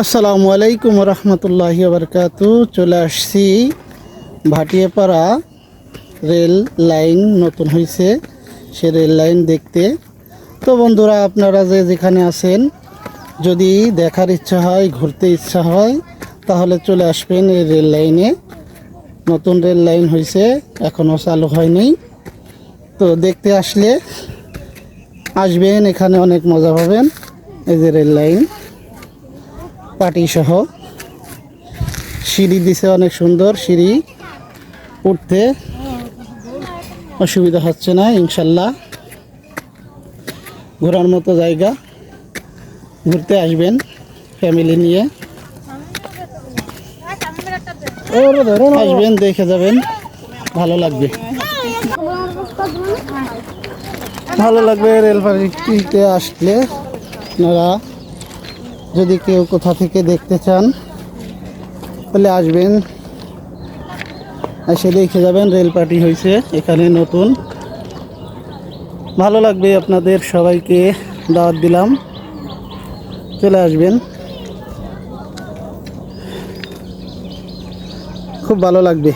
আসসালামু আলাইকুম রহমতুল্লাহ বারকাত চলে আসছি ভাটিয়াপাড়া রেল লাইন, নতুন হয়েছে সে রেল লাইন দেখতে। তো বন্ধুরা, আপনারা যে যেখানে আছেন, যদি দেখার ইচ্ছা হয়, ঘুরতে ইচ্ছা হয়, তাহলে চলে আসবেন এই রেল লাইনে। নতুন রেল লাইন হয়েছে এখনও চালু হয়নি। তো দেখতে আসলে আসবেন, এখানে অনেক মজা পাবেন, এই যে রেল লাইন। পাটি সহ সিঁড়ি দিছে অনেক সুন্দর সিঁড়ি উঠতে। অসুবিধা হচ্ছে না ইনশাল্লাহ। ঘোরার মতো জায়গা। ঘুরতে আসবেন ফ্যামিলি নিয়ে। আসবেন দেখে যাবেন। ভালো লাগবে। ভালো লাগবে রেলগাড়িতে আসলে আপনারা যদি কেউ কোথা থেকে দেখতে চান, তাহলে আসবেন। এসে দেখে যাবেন রেল পার্টি হয়েছে এখানে নতুন। ভালো লাগবে আপনাদের, সবাইকে দাওয়াত দিলাম। চলে আসবেন। খুব ভালো লাগবে।